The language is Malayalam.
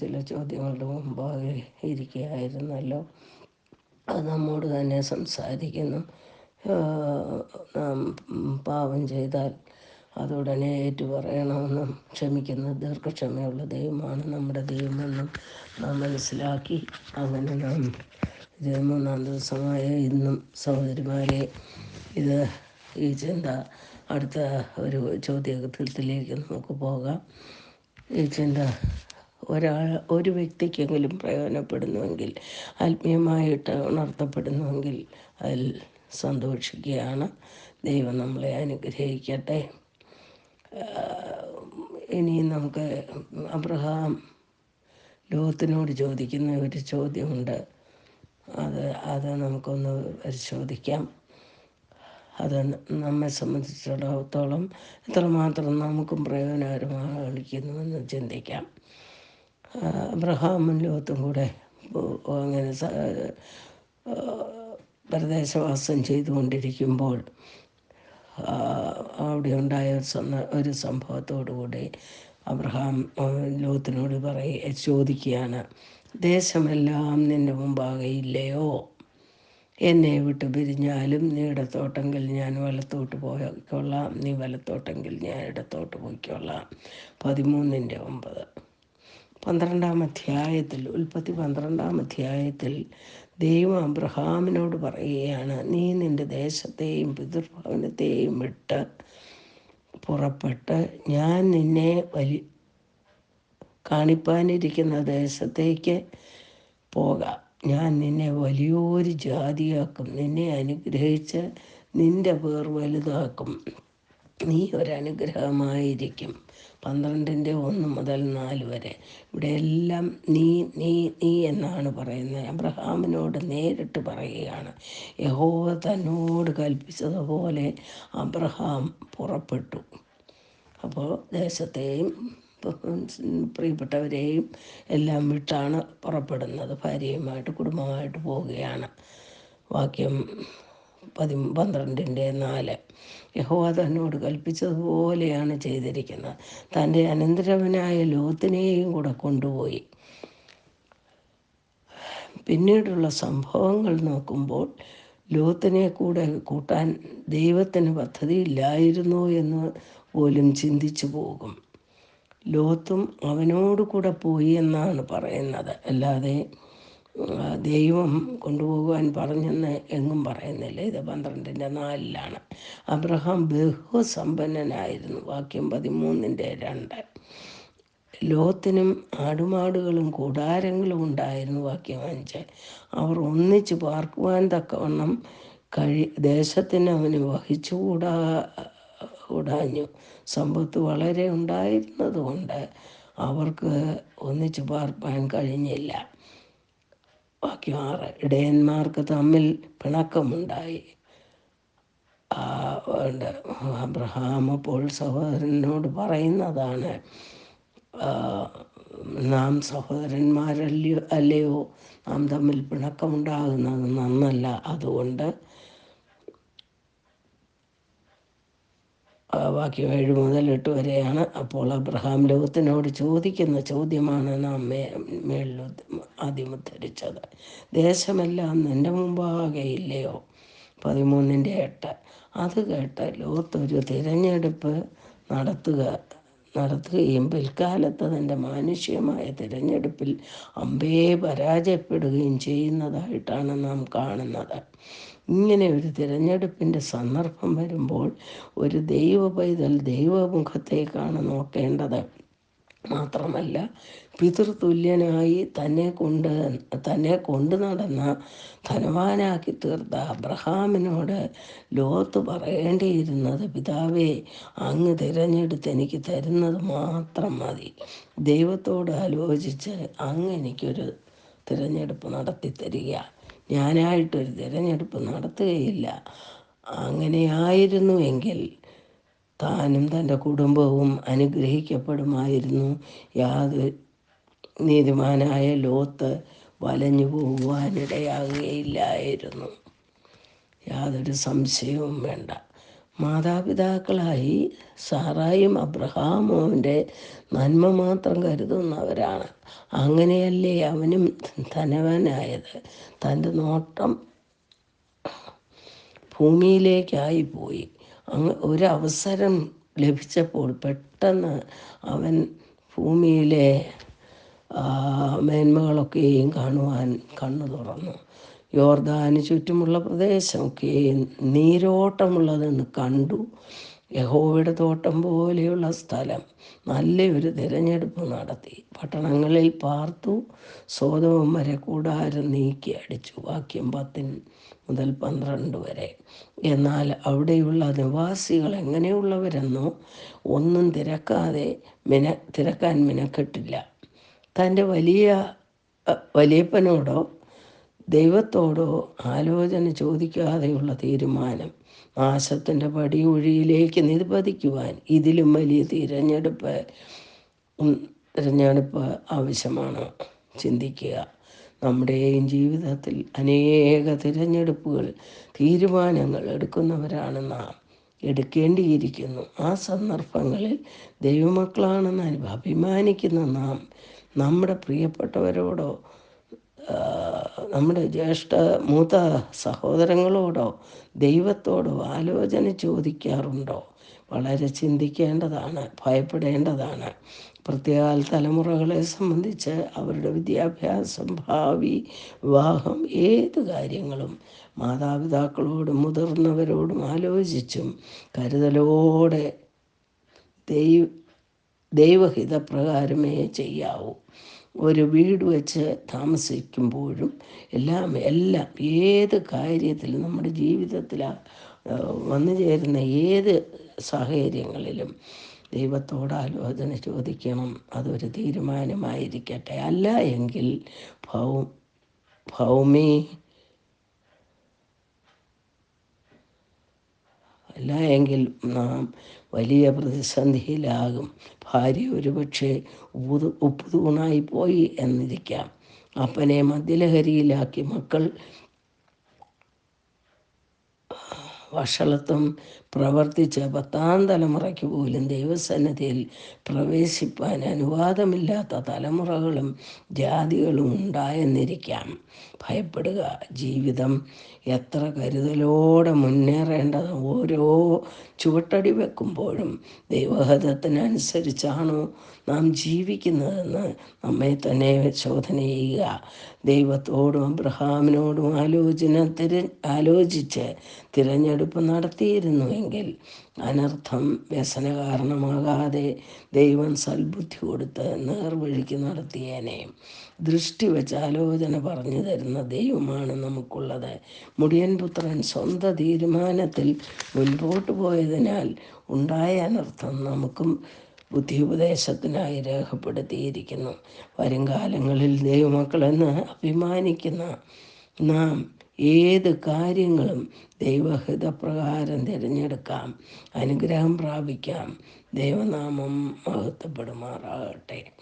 ചില ചോദ്യങ്ങളുടെ മുമ്പാകെ ഇരിക്കുകയായിരുന്നല്ലോ. അത് നമ്മോട് തന്നെ സംസാരിക്കുന്നു. നാം പാപം ചെയ്താൽ അതുടനെ ഏറ്റുപറയണമെന്നും ക്ഷമിക്കുന്ന ദീർഘക്ഷമയുള്ള ദൈവമാണ് നമ്മുടെ ദൈവമെന്നും നാം മനസ്സിലാക്കി. അങ്ങനെ നാം ഇത് മൂന്നാം ദിവസമായ ഇന്നും സഹോദരിമാരെ ഇത് ഈ ചിന്ത അടുത്ത ഒരു ചോദ്യത്തിലേക്ക് നമുക്ക് പോകാം. ഈ ചിന്ത ഒരാൾ ഒരു വ്യക്തിക്കെങ്കിലും പ്രയോജനപ്പെടുന്നുവെങ്കിൽ ആത്മീയമായിട്ട് ഉണർത്തപ്പെടുന്നുവെങ്കിൽ അതിൽ സന്തോഷിക്കുകയാണ്. ദൈവം നമ്മളെ അനുഗ്രഹിക്കട്ടെ. ഇനി നമുക്ക് അബ്രഹാം ലോകത്തിനോട് ചോദിക്കുന്ന ഒരു ചോദ്യമുണ്ട്. അത് അത് നമുക്കൊന്ന് പരിശോധിക്കാം. അത് നമ്മെ സംബന്ധിച്ചിടത്തോളം എത്രമാത്രം നമുക്കും പ്രയോജനകരമായിരിക്കുന്നുവെന്ന് ചിന്തിക്കാം. ആഹ് അബ്രഹാമും ലോത്തും കൂടെ അങ്ങനെ പ്രദേശവാസം ചെയ്തുകൊണ്ടിരിക്കുമ്പോൾ അവിടെ ഉണ്ടായ ഒരു സന്ദ ഒരു സംഭവത്തോടുകൂടി അബ്രഹാം ലോത്തിനോട് പറയ ചോദിക്കുകയാണ് ദേശമെല്ലാം നിന്റെ മുമ്പാകെ ഇല്ലയോ? എന്നെ വിട്ട് പിരിഞ്ഞാലും നീ ഇടത്തോട്ടെങ്കിൽ ഞാൻ വലത്തോട്ട് പോയിക്കൊള്ളാം നീ വലത്തോട്ടെങ്കിൽ ഞാൻ ഇടത്തോട്ട് പോയിക്കൊള്ളാം. പതിമൂന്നിന്റെ ഒമ്പത്. പന്ത്രണ്ടാം അധ്യായത്തിൽ ഉൽപ്പത്തി പന്ത്രണ്ടാം അധ്യായത്തിൽ ദൈവം അബ്രഹാമിനോട് പറയുകയാണ് നീ നിന്റെ ദേശത്തെയും പിതൃഭവനത്തെയും വിട്ട് പുറപ്പെട്ട് ഞാൻ നിന്നെ വലി കാണിപ്പാനിരിക്കുന്ന ദേശത്തേക്ക് പോകാം. ഞാൻ നിന്നെ വലിയൊരു ജാതിയാക്കും. നിന്നെ അനുഗ്രഹിച്ച് നിന്റെ പേർ വലുതാക്കും. നീ ഒരനുഗ്രഹമായിരിക്കും. പന്ത്രണ്ടിന്റെ ഒന്ന് മുതൽ നാല് വരെ. ഇവിടെ എല്ലാം നീ നീ നീ എന്നാണ് പറയുന്നത്. അബ്രഹാമിനോട് നേരിട്ട് പറയുകയാണ്. യഹോവ തന്നോട് കൽപ്പിച്ചതുപോലെ അബ്രഹാം പുറപ്പെട്ടു. അപ്പോൾ ദേശത്തെയും പ്രിയപ്പെട്ടവരെയും എല്ലാം വിട്ടാണ് പുറപ്പെടുന്നത്. ഭാര്യയുമായിട്ട് കുടുംബമായിട്ട് പോവുകയാണ്. വാക്യം പതി പന്ത്രണ്ടിന്റെ നാല്. യഹോവ തന്നോട് കൽപ്പിച്ചതുപോലെയാണ് ചെയ്തിരിക്കുന്നത്. തന്റെ അനന്തരവനായ ലോത്തിനെയും കൂടെ കൊണ്ടുപോയി. പിന്നീടുള്ള സംഭവങ്ങൾ നോക്കുമ്പോൾ ലോത്തിനെ കൂടെ കൂട്ടാൻ ദൈവത്തിന് പദ്ധതിയില്ലായിരുന്നോ എന്ന് പോലും ചിന്തിച്ചു പോകും. ലോത്തും അവനോട് കൂടെ പോയി എന്നാണ് പറയുന്നത്. അല്ലാതെ ദൈവം കൊണ്ടുപോകുവാൻ പറഞ്ഞെന്ന് എങ്ങും പറയുന്നില്ല. ഇത് പന്ത്രണ്ടിന്റെ നാലിലാണ്. അബ്രഹാം ബഹുസമ്പന്നനായിരുന്നു. വാക്യം പതിമൂന്നിന്റെ രണ്ട്. ലോത്തിനും ആടുമാടുകളും കൂടാരങ്ങളും ഉണ്ടായിരുന്നു. വാക്യം അഞ്ച്. അവർ ഒന്നിച്ച് പാർക്കുവാൻ തക്കവണ്ണം കഴി ദേശത്തിന് അവന് വഹിച്ചുകൂടാ കൂടാഞ്ഞു. സമ്പത്ത് വളരെ ഉണ്ടായിരുന്നതുകൊണ്ട് അവർക്ക് ഒന്നിച്ച് പാർപ്പാൻ കഴിഞ്ഞില്ല. വാക്യം ആറ് ഇടയന്മാർക്ക് തമ്മിൽ പിണക്കമുണ്ടായി. അബ്രഹാം അപ്പോൾ സഹോദരനോട് പറയുന്നതാണ് നാം സഹോദരന്മാരല്ലയോ അല്ലയോ നാം തമ്മിൽ പിണക്കമുണ്ടാകുന്നത് നന്നല്ല. അതുകൊണ്ട് വാക്യം ഏഴ് മുതൽ എട്ട് വരെയാണ്. അപ്പോൾ അബ്രഹാം ലോകത്തിനോട് ചോദിക്കുന്ന ചോദ്യമാണ് നാം മേ മേളിൽ ആദ്യം ഉദ്ധരിച്ചത്. ദേശമെല്ലാം നിന്റെ മുമ്പാകെ ഇല്ലയോ പതിമൂന്നിന്റെ എട്ട്. അത് കേട്ട് ലോത്ത് ഒരു തിരഞ്ഞെടുപ്പ് നടത്തുക നടത്തുകയും പിൽക്കാലത്ത് തന്റെ മാനുഷ്യമായ തിരഞ്ഞെടുപ്പിൽ അമ്പയെ പരാജയപ്പെടുകയും ചെയ്യുന്നതായിട്ടാണ് നാം കാണുന്നത്. ഇങ്ങനെ ഒരു തിരഞ്ഞെടുപ്പിന്റെ സന്ദർഭം വരുമ്പോൾ ഒരു ദൈവ പൈതൽ ദൈവമുഖത്തേക്കാണ് നോക്കേണ്ടത്. മാത്രമല്ല പിതൃതുല്യനായി തന്നെ കൊണ്ട് തന്നെ കൊണ്ടു നടന്ന ധനവാനാക്കി തീർത്ത അബ്രഹാമിനോട് ലോത്ത് പറയേണ്ടിയിരുന്നത് പിതാവേ അങ്ങ് തിരഞ്ഞെടുത്ത് എനിക്ക് തരുന്നത് മാത്രം മതി. ദൈവത്തോട് ആലോചിച്ച് അങ്ങ് എനിക്കൊരു തിരഞ്ഞെടുപ്പ് നടത്തി തരിക ഞാനായിട്ടൊരു തിരഞ്ഞെടുപ്പ് നടത്തുകയില്ല. അങ്ങനെയായിരുന്നുവെങ്കിൽ താനും തന്റെ കുടുംബവും അനുഗ്രഹിക്കപ്പെടുമായിരുന്നു. യാതൊരു നീതിമാനായ ലോത്ത് വലഞ്ഞു പോകുവാനിടയാകുകയില്ലായിരുന്നു. യാതൊരു സംശയവും വേണ്ട. മാതാപിതാക്കളായി സാറായും അബ്രഹാമോവിന്റെ നന്മ മാത്രം കരുതുന്നവരാണ്. അങ്ങനെയല്ലേ അവനും ധനവാനായത്? തന്റെ നോട്ടം ഭൂമിയിലേക്കായി പോയി അങ്ങ് ഒരവസരം ലഭിച്ചപ്പോൾ പെട്ടെന്ന് അവൻ ഭൂമിയിലെ മേന്മകളൊക്കെയും കാണുവാൻ കണ്ണു തുറന്നു. യോർദാന് ചുറ്റുമുള്ള പ്രദേശമൊക്കെ നീരോട്ടമുള്ളതെന്ന് കണ്ടു. യഹോവയുടെ തോട്ടം പോലെയുള്ള സ്ഥലം. നല്ലൊരു തിരഞ്ഞെടുപ്പ് നടത്തി. പട്ടണങ്ങളിൽ പാർത്തു. സോതവും വരെ കൂടാരം നീക്കി അടിച്ചു. വാക്യം പത്തിന് മുതൽ പന്ത്രണ്ട് വരെ. എന്നാൽ അവിടെയുള്ള നിവാസികൾ എങ്ങനെയുള്ളവരെന്നോ ഒന്നും തിരക്കാതെ മിന തിരക്കാൻ മിനക്കെട്ടില്ല. തന്റെ വലിയ വലിയപ്പനോടോ ദൈവത്തോടോ ആലോചന ചോദിക്കാതെയുള്ള തീരുമാനം നാശത്തിന്റെ പടിയൊഴിയിലേക്ക് നിപതിക്കുവാൻ ഇതിലും വലിയ തിരഞ്ഞെടുപ്പ് തിരഞ്ഞെടുപ്പ് ആവശ്യമാണ്. ചിന്തിക്കുക. നമ്മുടെയും ജീവിതത്തിൽ അനേക തിരഞ്ഞെടുപ്പുകൾ തീരുമാനങ്ങൾ എടുക്കുന്നവരാണ് നാം. എടുക്കേണ്ടിയിരിക്കുന്നു. ആ സന്ദർഭങ്ങളിൽ ദൈവമക്കളാണെന്ന് അഭിമാനിക്കുന്ന നാം. നമ്മുടെ പ്രിയപ്പെട്ടവരോടോ നമ്മുടെ ജ്യേഷ്ഠ മൂത്ത സഹോദരങ്ങളോടോ ദൈവത്തോടോ ആലോചന ചോദിക്കാറുണ്ടോ? വളരെ ചിന്തിക്കേണ്ടതാണ് ഭയപ്പെടേണ്ടതാണ്. പ്രത്യേക തലമുറകളെ സംബന്ധിച്ച് അവരുടെ വിദ്യാഭ്യാസം ഭാവി വിവാഹം ഏത് കാര്യങ്ങളും മാതാപിതാക്കളോടും മുതിർന്നവരോടും ആലോചിച്ചും കരുതലോടെ ദൈവ ദൈവഹിതപ്രകാരമേ ചെയ്യാവൂ. ഒരു വീട് വെച്ച് താമസിക്കുമ്പോഴും എല്ലാം എല്ലാം ഏത് കാര്യത്തിലും നമ്മുടെ ജീവിതത്തിൽ വന്നു ചേരുന്ന ഏത് സാഹചര്യങ്ങളിലും ദൈവത്തോട് ആലോചന ചോദിക്കണം. അതൊരു തീരുമാനമായിരിക്കട്ടെ. അല്ല എങ്കിൽ ഭൗ ഭൗമി അല്ല എങ്കിൽ നാം വലിയ പ്രതിസന്ധിയിലാകും. ഭാര്യ ഒരുപക്ഷെ ഉപ്പു ഉപ്പുതൂണായി പോയി എന്നിരിക്കാം. അപ്പനെ മദ്യലഹരിയിലാക്കി മക്കൾ വഷളത്വം പ്രവർത്തിച്ച് പത്താം തലമുറയ്ക്ക് പോലും ദൈവസന്നിധിയിൽ പ്രവേശിപ്പാൻ അനുവാദമില്ലാത്ത തലമുറകളും ജാതികളും ഉണ്ടായെന്നിരിക്കാം. ഭയപ്പെടുക. ജീവിതം എത്ര കരുതലോടെ മുന്നേറേണ്ടത്. ഓരോ ചുവട്ടടി വെക്കുമ്പോഴും ദൈവഹിതത്തിനനുസരിച്ചാണോ നാം ജീവിക്കുന്നതെന്ന് നമ്മെ തന്നെ ശോധന ചെയ്യുക. ദൈവത്തോടും അബ്രഹാമിനോടും ആലോചന തിര ആലോചിച്ച് തിരഞ്ഞെടുപ്പ് നടത്തിയിരുന്നുവെങ്കിൽ അനർത്ഥം വ്യസന കാരണമാകാതെ ദൈവം സൽബുദ്ധി കൊടുത്ത് നേർവഴിക്ക് നടത്തിയേനെ. ദൃഷ്ടി വെച്ച് ആലോചന പറഞ്ഞു തരുന്ന ദൈവമാണ് നമുക്കുള്ളത്. മുടിയൻ പുത്രൻ സ്വന്തം തീരുമാനത്തിൽ മുൻപോട്ട് പോയതിനാൽ ഉണ്ടായ അനർത്ഥം നമുക്കും ബുദ്ധി ഉപദേശത്തിനായി രേഖപ്പെടുത്തിയിരിക്കുന്നു വരുംകാലങ്ങളിൽ ദൈവമക്കളെന്ന് അഭിമാനിക്കുന്ന നാം ഏത് കാര്യങ്ങളും ദൈവഹിതപ്രകാരം തിരഞ്ഞെടുക്കാം. അനുഗ്രഹം പ്രാപിക്കാം. ദൈവനാമം മഹത്വപ്പെടുമാറാകട്ടെ.